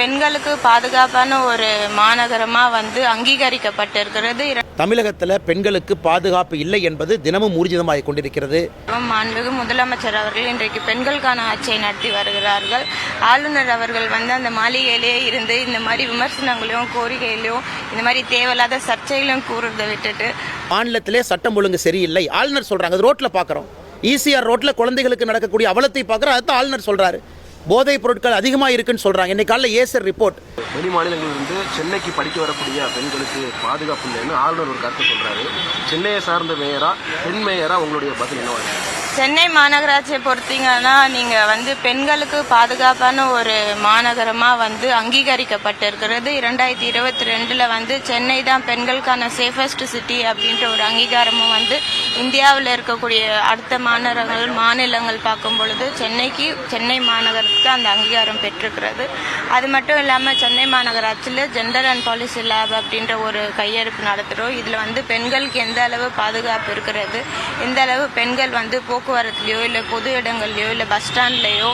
பெண்களுக்கு பாதுகாப்பான ஒரு மாநகரமா வந்து அங்கீகரிக்கப்பட்டிருக்கிறது. தமிழகத்தில் பெண்களுக்கு பாதுகாப்பு இல்லை என்பது தினமும் ஊர்ஜிதமாகிக் கொண்டிருக்கிறது. மாண்புமிகு முதலமைச்சர் அவர்கள் இன்றைக்கு பெண்களுக்கான ஆட்சியை நடத்தி வருகிறார்கள். ஆளுநர் அவர்கள் வந்து அந்த மாளிகையிலேயே இருந்து இந்த மாதிரி விமர்சனங்களையும் கோரிக்கைகளையும் இந்த மாதிரி தேவையில்லாத சர்ச்சைகளையும் கூறுறதை விட்டுட்டு மாநிலத்திலே சட்டம் ஒழுங்கு சரியில்லை. ஆளுநர் சொல்றாங்க அது ரோட்ல பார்க்குறோம் ஈசிஆர் ரோட்ல குழந்தைகளுக்கு நடக்கக்கூடிய அவலத்தை பார்க்குறோம் அதுதான் ஆளுநர் சொல்றாரு. போதைப் பொருட்கள் அதிகமாக இருக்குன்னு சொல்கிறாங்க இன்னைக்கு ஏசர் ரிப்போர்ட். வெளி மாநிலங்களிலிருந்து சென்னைக்கு படிக்க வரக்கூடிய பெண்களுக்கு பாதுகாப்பு இல்லைன்னு ஆளுநர் ஒரு கருத்து சொல்கிறாரு சென்னையை சார்ந்த மேயரா பெண் மேயரா உங்களுடைய பதில் என்னவா சென்னை மாநகராட்சியை பொறுத்தீங்கன்னா நீங்கள் வந்து பெண்களுக்கு பாதுகாப்பான ஒரு மாநகரமாக வந்து அங்கீகரிக்கப்பட்டிருக்கிறது. இரண்டாயிரத்தி இருபத்தி ரெண்டில் வந்து சென்னை தான் பெண்களுக்கான சேஃபஸ்ட் சிட்டி அப்படின்ற ஒரு அங்கீகாரமும் வந்து இந்தியாவில் இருக்கக்கூடிய அடுத்த மாநகரங்கள் மாநிலங்கள் பார்க்கும் பொழுது சென்னைக்கு சென்னை மாநகரத்துக்கு அந்த அங்கீகாரம் பெற்றிருக்கிறது. அது மட்டும் இல்லாமல் சென்னை மாநகராட்சியில் ஜெண்டர் அண்ட் பாலிசி லேப் அப்படின்ற ஒரு கையெழுப்பு நடத்துகிறோம் இதில் வந்து பெண்களுக்கு எந்த அளவு பாதுகாப்பு இருக்கிறது? எந்த அளவு பெண்கள் வந்து போ போக்குவரத்துலையோ இல்லை பொது இடங்கள்லையோ இல்லை பஸ் ஸ்டாண்ட்லேயோ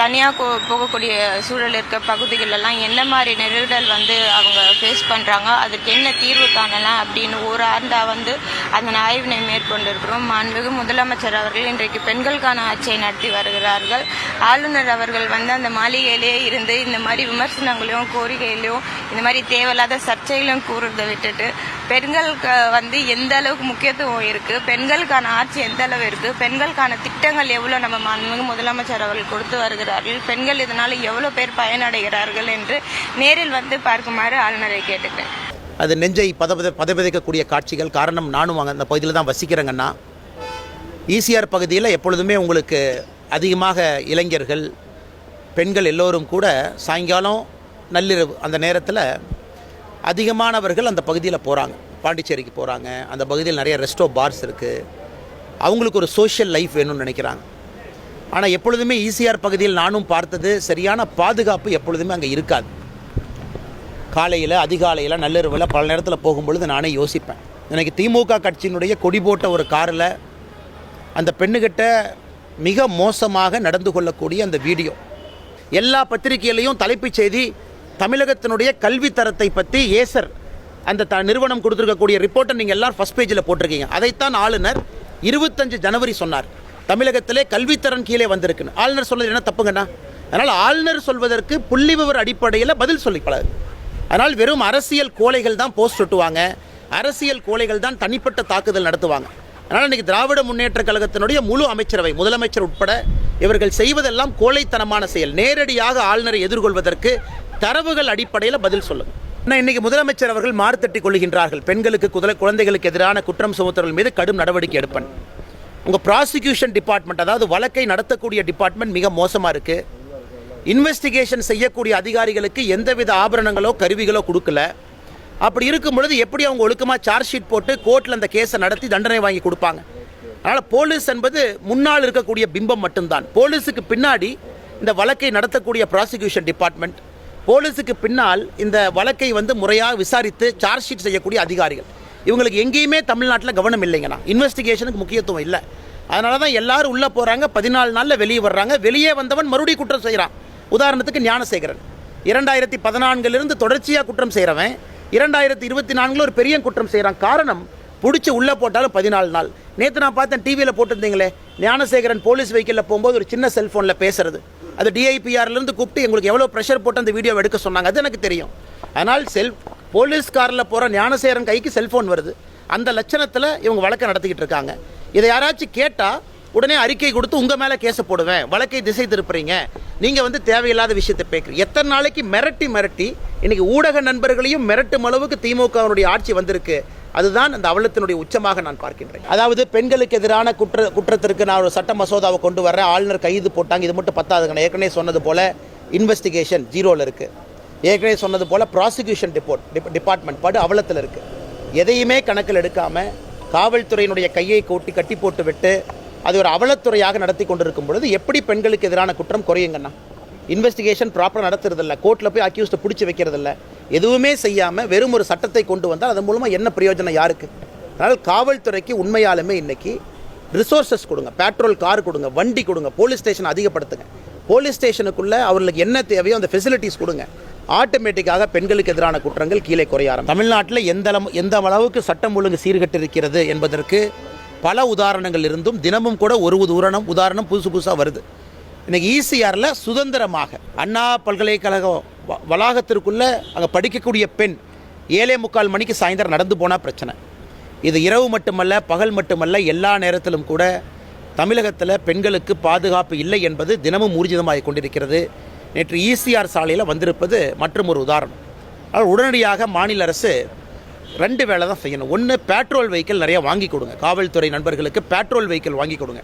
தனியாக போகக்கூடிய சூழல் இருக்க பகுதிகளெல்லாம் என்ன மாதிரி நெருடல் வந்து அவங்க ஃபேஸ் பண்ணுறாங்க அதுக்கு என்ன தீர்வு காணலாம் அப்படின்னு ஒரு ஆண்டாக வந்து அதன் ஆய்வினை மேற்கொண்டிருக்கிறோம். மாண்புமிகு முதலமைச்சர் அவர்கள் இன்றைக்கு பெண்களுக்கான ஆட்சியை நடத்தி வருகிறார்கள். ஆளுநர் அவர்கள் வந்து அந்த மாளிகையிலேயே இருந்து இந்த மாதிரி விமர்சனங்களையும் கோரிக்கைகளையும் இந்த மாதிரி தேவையில்லாத சர்ச்சைகளையும் கூறுறதை விட்டுட்டு பெண்களுக்கு வந்து எந்த அளவுக்கு முக்கியத்துவம் இருக்குது பெண்களுக்கான ஆட்சி எந்த அளவு இருக்குது பெண்களுக்கான திட்டங்கள் எவ்வளோ நம்ம மாண்புமிகு முதலமைச்சர் அவர்கள் கொடுத்து வருகிறார்கள் பெண்கள் இதனால் எவ்வளோ பேர் பயனடைகிறார்கள் என்று நேரில் வந்து பார்க்குமாறு ஆளுநரை கேட்டுக்கிறேன். அது நெஞ்சை பதபத பதவிதைக்கக்கூடிய காட்சிகள் காரணம் நானும் அங்கே அந்த பகுதியில் தான் வசிக்கிறேங்கன்னா ஈசிஆர் பகுதியில் எப்பொழுதுமே உங்களுக்கு அதிகமாக இளைஞர்கள் பெண்கள் எல்லோரும் கூட சாயங்காலம் நள்ளிரவு அந்த நேரத்தில் அதிகமானவர்கள் அந்த பகுதியில் போகிறாங்க பாண்டிச்சேரிக்கு போகிறாங்க அந்த பகுதியில் நிறைய ரெஸ்டோ பார்ஸ் இருக்குது அவங்களுக்கு ஒரு சோஷியல் லைஃப் வேணும்னு நினைக்கிறாங்க. ஆனால் எப்பொழுதுமே ஈசிஆர் பகுதியில் நானும் பார்த்தது சரியான பாதுகாப்பு எப்பொழுதுமே அங்கே இருக்காது. காலையில் அதிகாலையில் நள்ளிரவில் பல நேரத்தில் போகும்பொழுது நானே யோசிப்பேன். எனக்கு திமுக கட்சியினுடைய கொடி போட்ட ஒரு காரில் அந்த பெண்ணுகிட்ட மிக மோசமாக நடந்து கொள்ளக்கூடிய அந்த வீடியோ. எல்லா பத்திரிகையிலையும் தலைப்புச் செய்தி தமிழகத்தினுடைய கல்வித்தரத்தை பற்றி ஏசர் அந்த த நிறுவனம் கொடுத்துருக்கக்கூடிய ரிப்போர்ட்டை நீங்கள் எல்லோரும் ஃபஸ்ட் பேஜில் போட்டிருக்கீங்க. அதைத்தான் ஆளுநர் இருபத்தஞ்சு ஜனவரி சொன்னார். தமிழகத்திலே கல்வித்திறன் கீழே வந்திருக்குன்னு. ஆளுநர் சொல்வது என்ன தப்புங்கண்ணா? அதனால் ஆளுநர் சொல்வதற்கு புள்ளி விவர அடிப்படையில் பதில் சொல்லி பழகு. அதனால் வெறும் அரசியல் கோலைகள் தான் போஸ்ட் ஒட்டுவாங்க. அரசியல் கோலைகள் தான் தனிப்பட்ட தாக்குதல் நடத்துவாங்க. அதனால் இன்றைக்கி திராவிட முன்னேற்ற கழகத்தினுடைய முழு அமைச்சரவை முதலமைச்சர் உட்பட இவர்கள் செய்வதெல்லாம் கோழைத்தனமான செயல். நேரடியாக ஆளுநரை எதிர்கொள்வதற்கு தரவுகள் அடிப்படையில் பதில் சொல்லுங்கள் இன்னைக்கு முதலமைச்சர் அவர்கள் மாறுதட்டி கொள்கின்றார்கள் பெண்களுக்கு குதல குழந்தைகளுக்கு எதிரான குற்றம் சுமத்துறவர்கள் மீது கடும் நடவடிக்கை எடுப்பேன். உங்கள் ப்ராசிக்யூஷன் டிபார்ட்மெண்ட் அதாவது வழக்கை நடத்தக்கூடிய டிபார்ட்மெண்ட் மிக மோசமாக இருக்குது இன்வெஸ்டிகேஷன் செய்யக்கூடிய அதிகாரிகளுக்கு எந்தவித ஆபரணங்களோ கருவிகளோ கொடுக்கல. அப்படி இருக்கும் பொழுது எப்படி அவங்க ஒழுக்கமாக சார்ஜ் ஷீட் போட்டு கோர்ட்டில் அந்த கேஸை நடத்தி தண்டனை வாங்கி கொடுப்பாங்க? அதனால் போலீஸ் என்பது முன்னால் இருக்கக்கூடிய பிம்பம் மட்டும்தான். போலீஸுக்கு பின்னாடி இந்த வழக்கை நடத்தக்கூடிய ப்ராசிக்யூஷன் டிபார்ட்மெண்ட் போலீஸுக்கு பின்னால் இந்த வழக்கை வந்து முறையாக விசாரித்து சார்ஜ் ஷீட் செய்யக்கூடிய அதிகாரிகள். இவங்களுக்கு எங்கேயுமே தமிழ்நாட்டில் கவனம் இல்லைங்கண்ணா. இன்வெஸ்டிகேஷனுக்கு முக்கியத்துவம் இல்லை. அதனால தான் எல்லாரும் உள்ளே போகிறாங்க பதினாலு நாளில் வெளியே வர்றாங்க. வெளியே வந்தவன் மறுபடியும் குற்றம் செய்கிறான் உதாரணத்துக்கு ஞானசேகரன். இரண்டாயிரத்தி பதினான்கிலிருந்து தொடர்ச்சியாக குற்றம் செய்கிறவன் இரண்டாயிரத்தி இருபத்தி நான்கில் ஒரு பெரிய குற்றம் செய்கிறான் காரணம் பிடிச்சி உள்ளே போட்டாலும் பதினாலு நாள். நேற்று நான் பார்த்தேன் டிவியில் போட்டிருந்தீங்களே. ஞானசேகரன் போலீஸ் வெஹிக்கிளில் போகும்போது ஒரு சின்ன செல்ஃபோனில் பேசுறது. அது டிஐபிஆர்லேருந்து கூப்பிட்டு எங்களுக்கு எவ்வளோ ப்ரெஷர் போட்டு அந்த வீடியோ எடுக்க சொன்னாங்க. அது எனக்கு தெரியும். அதனால் செல் போலீஸ் காரில் போகிற ஞானசேகரன் கைக்கு செல்ஃபோன் வருது. அந்த லட்சணத்தில் இவங்க வழக்கை நடத்திக்கிட்டு இருக்காங்க. இதை யாராச்சும் கேட்டால் உடனே அறிக்கை கொடுத்து உங்கள் மேலே கேஸை போடுவேன். வழக்கை திசை திருப்புறீங்க. நீங்கள் வந்து தேவையில்லாத விஷயத்தை பேக்குறீங்க எத்தனை நாளைக்கு மிரட்டி மிரட்டி இன்றைக்கி ஊடக நண்பர்களையும் மிரட்டும் அளவுக்கு திமுகவினுடைய ஆட்சி வந்திருக்கு. அதுதான் அந்த அவலத்தினுடைய உச்சமாக நான் பார்க்கின்றேன். அதாவது பெண்களுக்கு எதிரான குற்ற குற்றத்திற்கு நான் ஒரு சட்ட மசோதாவை கொண்டு வர்றேன். ஆளுநர் கைது போட்டாங்க. இது மட்டும் பத்தாதுங்க. நான் ஏற்கனவே சொன்னது போல இன்வெஸ்டிகேஷன் ஜீரோவில் இருக்குது ஏற்கனவே சொன்னது போல ப்ராசிக்யூஷன் டிப்போர்ட் டிபார்ட்மெண்ட் படு அவலத்தில் இருக்குது எதையுமே கணக்கில் எடுக்காமல் காவல்துறையினுடைய கையை கூட்டி கட்டி போட்டு விட்டு அது ஒரு அவலத்துறையாக நடத்தி கொண்டிருக்கும் பொழுது எப்படி பெண்களுக்கு எதிரான குற்றம் குறையுங்கண்ணா? இன்வெஸ்டிகேஷன் ப்ராப்பராக நடத்துறதில்ல. கோர்ட்டில் போய் அக்யூஸ்ட்டை பிடிச்சி வைக்கிறதில்ல. எதுவுமே செய்யாமல் வெறும் ஒரு சட்டத்தை கொண்டு வந்தால் அதன் மூலமாக என்ன பிரயோஜனம் யாருக்கு? அதனால் காவல்துறைக்கு உண்மையாலுமே இன்றைக்கி ரிசோர்சஸ் கொடுங்க. பெட்ரோல் கார் கொடுங்க. வண்டி கொடுங்க. போலீஸ் ஸ்டேஷன் அதிகப்படுத்துங்க. போலீஸ் ஸ்டேஷனுக்குள்ளே அவர்களுக்கு என்ன தேவையோ அந்த ஃபெசிலிட்டிஸ் கொடுங்க. ஆட்டோமேட்டிக்காக பெண்களுக்கு எதிரான குற்றங்கள் கீழே குறைய தமிழ்நாட்டில் எந்த அளவு- எந்த அளவுக்கு சட்டம் ஒழுங்கு சீர்கட்டிருக்கிறது என்பதற்கு பல உதாரணங்கள் இருந்தும் தினமும் கூட ஒரு உதாரணம் உதாரணம் புதுசு புதுசாக வருது. இன்னைக்கு ஈசிஆரில் சுதந்திரமாக அண்ணா பல்கலைக்கழகம் வ- வளாகத்திற்குள்ளே அங்கே படிக்கக்கூடிய பெண் ஏழே முக்கால் மணிக்கு சாயந்தரம் நடந்து போனால் பிரச்சனை. இது இரவு மட்டுமல்ல பகல் மட்டுமல்ல எல்லா நேரத்திலும் கூட தமிழகத்தில் பெண்களுக்கு பாதுகாப்பு இல்லை என்பது தினமும் ஊர்ஜிதமாக கொண்டிருக்கிறது. நேற்று ஈசிஆர் சாலையில் வந்திருப்பது மற்றும் ஒரு உதாரணம். ஆனால் உடனடியாக மாநில அரசு ரெண்டு வேலை தான் செய்யணும். ஒன்று பேட்ரோல் வெஹிக்கிள் நிறைய வாங்கி கொடுங்க. காவல்துறை நண்பர்களுக்கு பெட்ரோல் வெஹிக்கிள் வாங்கி கொடுங்க.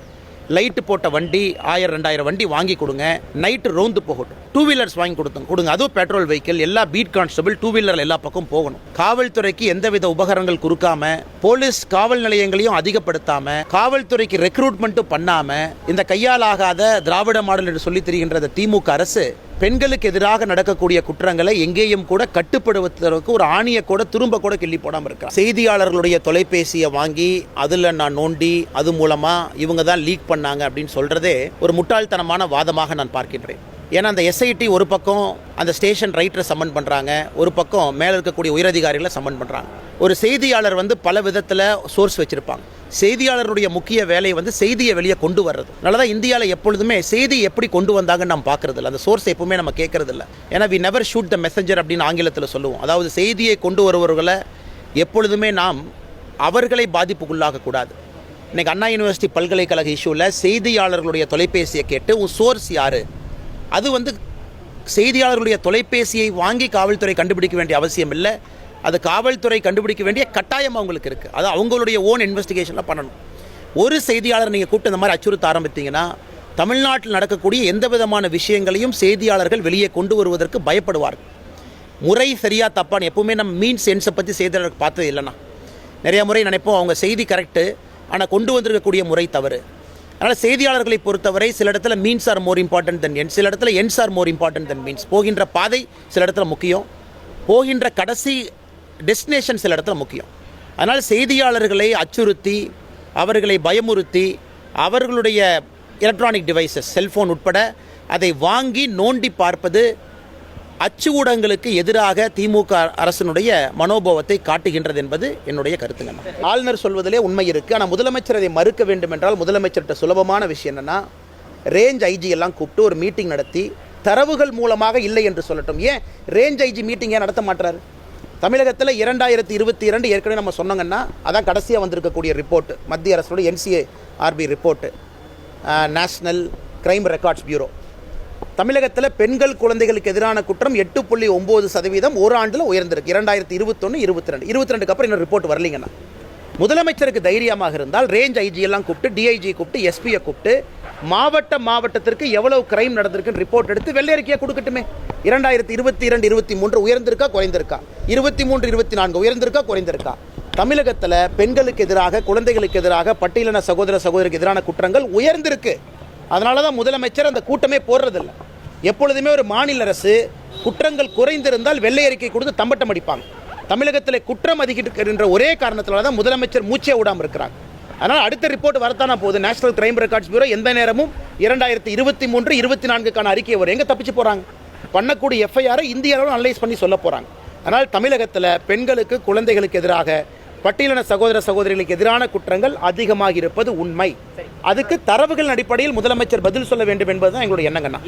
லைட்டு போட்ட வண்டி ஆயிரம் ரெண்டாயிரம் வண்டி வாங்கி கொடுங்க. நைட்டு ரோந்து போகட்டும். டூ வீலர்ஸ் வாங்கி கொடுத்தோம் கொடுங்க. அதுவும் பெட்ரோல் வெஹிக்கிள் எல்லா பீட் கான்ஸ்டபிள் டூ வீலர் எல்லா பக்கம் போகணும். காவல்துறைக்கு எந்தவித உபகரணங்கள் கொடுக்காம போலீஸ் காவல் நிலையங்களையும் அதிகப்படுத்தாம காவல்துறைக்கு ரெக்ரூட்மெண்ட்டும் பண்ணாம இந்த கையால் ஆகாத திராவிட மாடல் என்று சொல்லி தெரிகின்ற திமுக அரசு பெண்களுக்கு எதிராக நடக்கக்கூடிய குற்றங்களை எங்கேயும் கூட கட்டுப்படுத்துவதற்கு ஒரு ஆணியை கூட திரும்ப கூட கிள்ளி போடாமல் இருக்கிறார் செய்தியாளர்களுடைய தொலைபேசியை வாங்கி அதில் நான் நோண்டி அது மூலமாக இவங்க தான் லீக் பண்ணாங்க அப்படின்னு சொல்கிறதே ஒரு முட்டாள்தனமான வாதமாக நான் பார்க்கின்றேன். ஏன்னா அந்த எஸ்ஐடி ஒரு பக்கம் அந்த ஸ்டேஷன் ரைட்டரை சம்மன் பண்ணுறாங்க ஒரு பக்கம் மேலே இருக்கக்கூடிய உயரதிகாரிகளை சம்மன் பண்ணுறாங்க ஒரு செய்தியாளர் வந்து பல விதத்தில் சோர்ஸ் வச்சுருப்பாங்க. செய்தியாளருடைய முக்கிய வேலையை வந்து செய்தியை வெளியே கொண்டு வர்றது. அதனால தான் இந்தியாவில் எப்பொழுதுமே செய்தி எப்படி கொண்டு வந்தாங்கன்னு நம்ம பார்க்கறது இல்லை அந்த சோர்ஸ் எப்பவுமே நம்ம கேட்கறது இல்லை ஏன்னா we never shoot the messenger அப்படின்னு ஆங்கிலத்தில் சொல்லுவோம். அதாவது செய்தியை கொண்டு வருபவர்களை எப்பொழுதுமே நாம் அவர்களை பாதிப்புக்குள்ளாக கூடாது. அண்ணா யூனிவர்சிட்டி பல்கலைக்கழக இஷ்யூவில் செய்தியாளர்களுடைய தொலைபேசியை கேட்டு உன் சோர்ஸ் யார்? அது வந்து செய்தியாளர்களுடைய தொலைபேசியை வாங்கி காவல்துறை கண்டுபிடிக்க வேண்டிய அவசியம் இல்லை. அது காவல்துறை கண்டுபிடிக்க வேண்டிய கட்டாயம் அவங்களுக்கு இருக்குது அது அவங்களுடைய ஓன் இன்வெஸ்டிகேஷனில் பண்ணணும். ஒரு செய்தியாளர் நீங்கள் கூப்பிட்டு இந்த மாதிரி அச்சுறுத்த ஆரம்பித்தீங்கன்னா தமிழ்நாட்டில் நடக்கக்கூடிய எந்த விதமான விஷயங்களையும் செய்தியாளர்கள் வெளியே கொண்டு வருவதற்கு பயப்படுவார்கள். முறை சரியா தப்பான்னு எப்பவுமே நம்ம மீன் சென்ஸை பற்றி செய்தியாளர்கள் பார்த்தது இல்லைண்ணா. நிறைய முறை நினைப்போம் அவங்க செய்தி கரெக்டு ஆனால் கொண்டு வந்திருக்கக்கூடிய முறை தவறு. அதனால் செய்தியாளர்களை பொறுத்தவரை சில இடத்துல means are more important than என் சில இடத்துல ends are more important than means போகின்ற பாதை சில இடத்துல முக்கியம். போகின்ற கடைசி டெஸ்டினேஷன் சில இடத்துல முக்கியம். அதனால் செய்தியாளர்களை அச்சுறுத்தி அவர்களை பயமுறுத்தி அவர்களுடைய எலக்ட்ரானிக் டிவைசஸ் செல்ஃபோன் உட்பட அதை வாங்கி நோண்டி பார்ப்பது அச்சு ஊடகங்களுக்கு எதிராக திமுக அரசினுடைய மனோபாவத்தை காட்டுகின்றது என்பது என்னுடைய கருத்துங்க ஆளுநர் சொல்வதிலே உண்மை இருக்கு. ஆனால் முதலமைச்சர் அதை மறுக்க வேண்டும் என்றால் முதலமைச்சர்கிட்ட சுலபமான விஷயம் என்னன்னா ரேஞ்ச் ஐஜி எல்லாம் கூப்பிட்டு ஒரு மீட்டிங் நடத்தி தரவுகள் மூலமாக இல்லை என்று சொல்லட்டும். ஏன்? ரேஞ்ச் ஐஜி மீட்டிங் ஏன் நடத்த மாட்டார் தமிழகத்தில் இரண்டாயிரத்தி இருபத்தி இரண்டு ஏற்கனவே நம்ம சொன்னோங்கன்னா அதான் கடைசியாக வந்திருக்கக்கூடிய ரிப்போர்ட் மத்திய அரசோட NCRB report national crime records bureau தமிழகத்தில் பெண்கள் குழந்தைகளுக்கு எதிரான குற்றம் எட்டு புள்ளி ஒம்பது சதவீதம் ஒரு ஆண்டில் உயர்ந்திருக்கு. இரண்டாயிரத்தி இருபத்தொன்று இருபத்தி ரெண்டு இருபத்தி ரெண்டுக்கு அப்புறம் இன்னும் ரிப்போர்ட் வரலீங்கன்னா. முதலமைச்சருக்கு தைரியமாக இருந்தால் ரேஞ்ச் ஐஜி எல்லாம் கூப்பிட்டு டிஐஜி கூப்பிட்டு எஸ்பியை கூப்பிட்டு மாவட்ட மாவட்டத்திற்கு எவ்வளவு கிரைம் நடந்திருக்குன்னு ரிப்போர்ட் எடுத்து வெள்ளறிக்கையாக கொடுக்கட்டுமே. இரண்டாயிரத்தி இருபத்தி இரண்டு இருபத்தி மூன்று உயர்ந்திருக்கா குறைந்திருக்கா? இருபத்தி மூன்று இருபத்தி நான்கு உயர்ந்திருக்கா குறைந்திருக்கா? தமிழகத்தில் பெண்களுக்கு எதிராக குழந்தைகளுக்கு எதிராக பட்டியலின சகோதர சகோதரிக்கு எதிரான குற்றங்கள் உயர்ந்திருக்கு. அதனால தான் முதலமைச்சர் அந்த கூட்டமே போடுறதில்ல. எப்பொழுதுமே ஒரு மாநில அரசு குற்றங்கள் குறைந்திருந்தால் வெள்ளை அறிக்கை கொடுத்து தம்பட்டம் அடிப்பாங்க. தமிழகத்தில் குற்றம் அதிகரிக்கின்ற ஒரே காரணத்தினால தான் முதலமைச்சர் மூச்சே விடாமல் இருக்கிறாங்க. அதனால் அடுத்த ரிப்போர்ட் வரத்தானா போகுது. நேஷனல் கிரைம் ரெக்கார்ட்ஸ் பியூரோ எந்த நேரமும் இரண்டாயிரத்தி இருபத்தி மூன்று இருபத்தி நான்குக்கான அறிக்கை வரும் எங்கே தப்பிச்சு போகிறாங்க பண்ணக்கூடிய எஃப்ஐஆரை இந்திய அளவில் அனலைஸ் பண்ணி சொல்ல போகிறாங்க அதனால் தமிழகத்தில் பெண்களுக்கு குழந்தைகளுக்கு எதிராக பட்டியலின சகோதர சகோதரிகளுக்கு எதிரான குற்றங்கள் அதிகமாக இருப்பது உண்மை அதுக்கு தரவுகள் அடிப்படையில் முதலமைச்சர் பதில் சொல்ல வேண்டும் என்பதுதான் எங்களுடைய எண்ணங்கண்ணா.